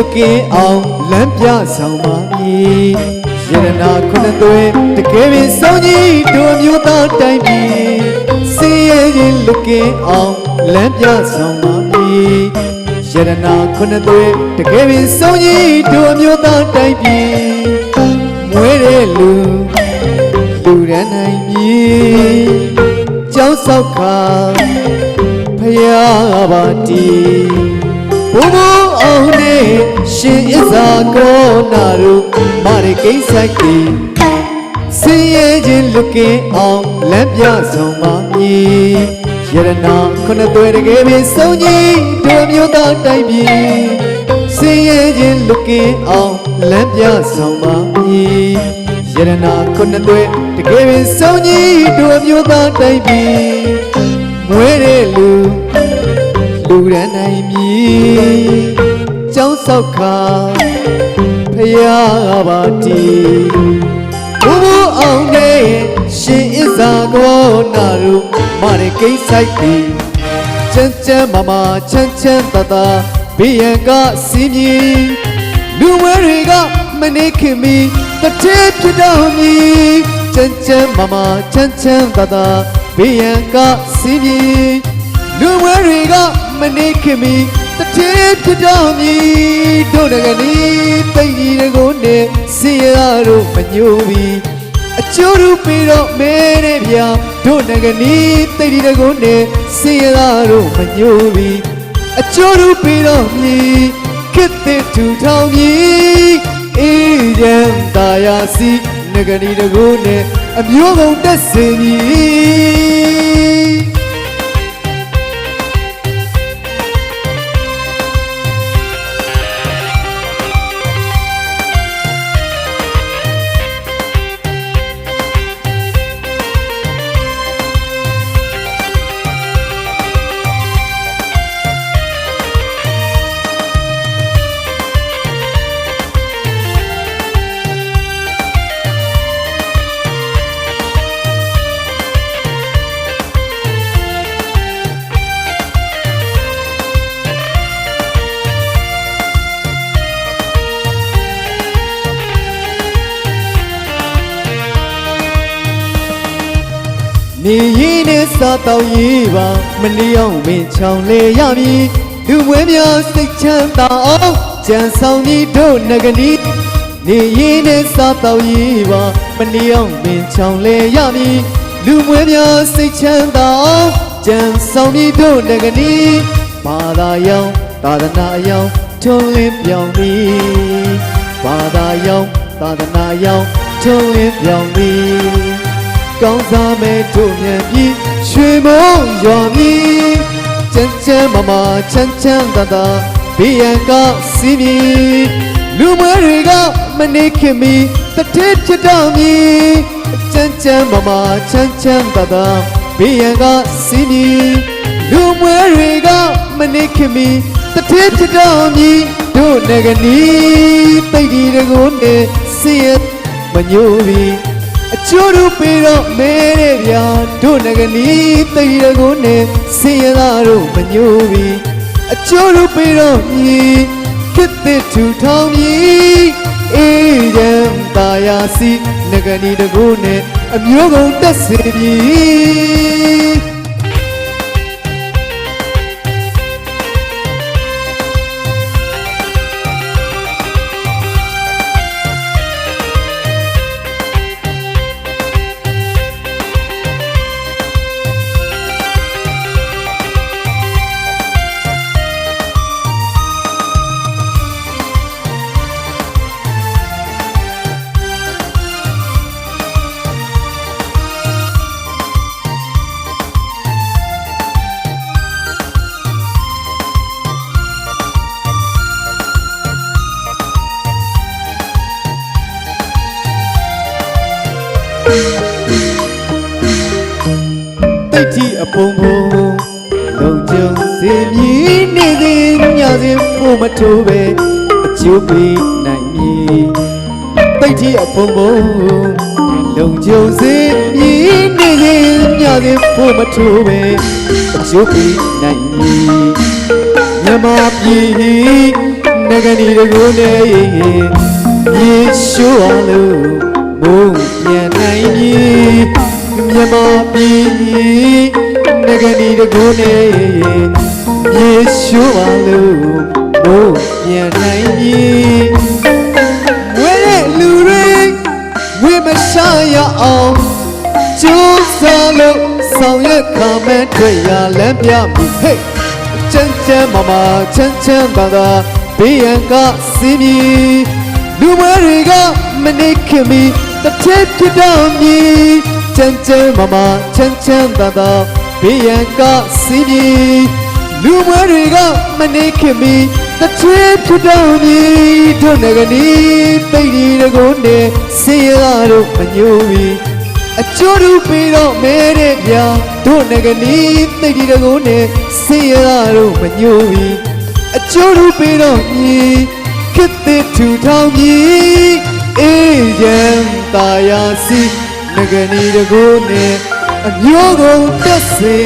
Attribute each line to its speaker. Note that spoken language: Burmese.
Speaker 1: လွတ်ကင်းအောင်လမ်းပြဆောင်ပါမည်ယရနာခုနှစ်သွဲတကယ်ပင်စောင်းကြီးတို့အမျိုးသားတိုင်းပြည်စင်ရဲ့ရင်လွတ်ကင်းအောင်လမ်းပြဆောင်ပါမည်ယရနာခုနှစ်သွဲတကယ်ပင်စောင်းကြီးတို့အမျိုးသားတိုင်းပြည်မွေးတဲ့လူလူရန်နိုင်မည်ကျောင်းဆောက်ခါဖယားပါတီဘုံဘုံအောင်နဲ့ ရှင်ဣဇာကောနာတို့မာရကိစ္စကိစင်ရဲ့ချင်းလူကင်းအောင်လမ်းပြဆောင်ပါမည်ယရနာခုနှစ်သွဲတကယ်ပင်စုံကြီးတို့မျိုးသားတိုင်းပြည်စင်ရဲ့ချင်းလူကင်းအောင်လမ်းပြဆောင်ပါမည်ယရနာခုနှစ်သွဲတကယ်ပင်စုံကြီးတို့မျိုးသားတိုင်းပြည်မွေးတဲ့လူလူရန်နိုင်မည်ကျောင်း ဆောက်ခါဖယားပါတီဘုဘအောင်နဲ့ရှင်ဣဇာကောနာရုမာရကိစ္စိုက်တီချမ်းချမ်းမမချမ်းချမ်းသာသာဘေးရန်ကစီးမြည်လူမွေတွေကမနေခင်မီတတိဖြစ်တော်မူချမ်းချမ်းမမချမ်းချမ်းသာသာဘေးရန်ကစီးမြည်လူမွေတွေကမနေခင်မီ တတိဖြစ်တော်မူတို့တကနီတိတ်ကြီးတကိုနဲ့စီရတို့မညိုပြီးအကျိုးရူပြီးတော့မဲတဲ့ဗျာတို့တကနီတိတ်ကြီးတကိုနဲ့စီရတို့မညိုပြီးအကျိုးရူပြီးတော့မြည်ခစ်တဲ့ထူထောင်ပြီးအေးရန်တာယာစီငကနီတကိုနဲ့အမျိုးကုန်တက်စင်ကြီး နေရင်နဲ့စားတော့ရေးပါမနေအောင်မင်းချောင်လေရမည်လူမွေးများစိတ်ချမ်းသာအောင်ကြံဆောင်ပြီးတို့ငကနီနေရင်နဲ့စားတော့ရေးပါမနေအောင်မင်းချောင်လေရမည်လူမွေးများစိတ်ချမ်းသာအောင်ကြံဆောင်ပြီးတို့ငကနီဘာသာယောင်သာသနာယောင်ထုံးလင်းပြောင်းပြီးဘာသာယောင်သာသနာယောင်ထုံးလင်းပြောင်းပြီး ကောင်းစားမဲ့တို့မြန်ပြီးရွှေမုံရွာမီချမ်းချမ်းမမချမ်းချမ်းသာသာဘေးရန်ကစီးမီလူမွေးတွေကမနေခင်မီတတိဖြစ်တော်မီချမ်းချမ်းမမချမ်းချမ်းသာသာဘေးရန်ကစီးမီလူမွေးတွေကမနေခင်မီတတိဖြစ်တော်မီတို့ငကနီတိတ်ဒီတကိုနဲ့စီရမညိုးပြီး အချိုးတို့ပေတော့မဲတဲ့ဗျာတို့ငကနီတိတ်ရကိုနဲ့စင်ရသားတို့မညိုးပြီးအချိုးတို့ပေတော့မြည်ခစ်တဲ့ထူထောင်မြည်အေးရန်တာယာစီငကနီတကိုနဲ့အမျိုးကုန်တက်စေပြီ ပုံပုံလုံကျုံစေမြည်နေသည်ညစဉ်ကိုမထိုးပဲအကျိုးပေးနိုင်မည်တိတ်ကြီးအပုံပုံလုံကျုံစေမြည်နေသည်ညစဉ်ကိုမထိုးပဲအကျိုးပေးနိုင်မည်မြမပြည်ငကနေတကူနဲ့ယေရှုအလိုဘုံပြန်နိုင်ပြီမြမပြည်င ကနေတကူနဲ့ယေရှုအလိုဘုံပြန်နိုင်ပြီဝဲတဲ့လူတွေဝိမရှာရအောင်ကျိုးစားလို့ဆောင်ရွက်ခါမဲ့တွေ့ရလမ်းပြပြီဟေးချမ်းချမ်းမာမာချမ်းချမ်းသာသာဘေးရန်ကစီးမီလူမတွေကမနေခင်မီတစ်ထစ်ဖြစ်တော့မီချမ်းချမ်းမာမာချမ်းချမ်းသာသာ ဘေးရန်ကစီးမီလူမတွေကမနေခင်မီတစ်ထစ်ဖြစ်တော့မီတို့ငကနေတိတ်ဒီတကုန်းနဲ့ဆေးရတို့မညိုးမီအကျိုးတူပြီးတော့မဲတဲ့ဗျာတို့ငကနီးသိတီတကုန်းနဲ့ဆေးရတို့မညိုပြီအကျိုးတူပြီးတော့ညီခစ်တဲ့ထူထောင်ကြီးအေးရန်ตาယာစီငကနီးတကုန်းနဲ့ အမျိုးကုန်တက်စေ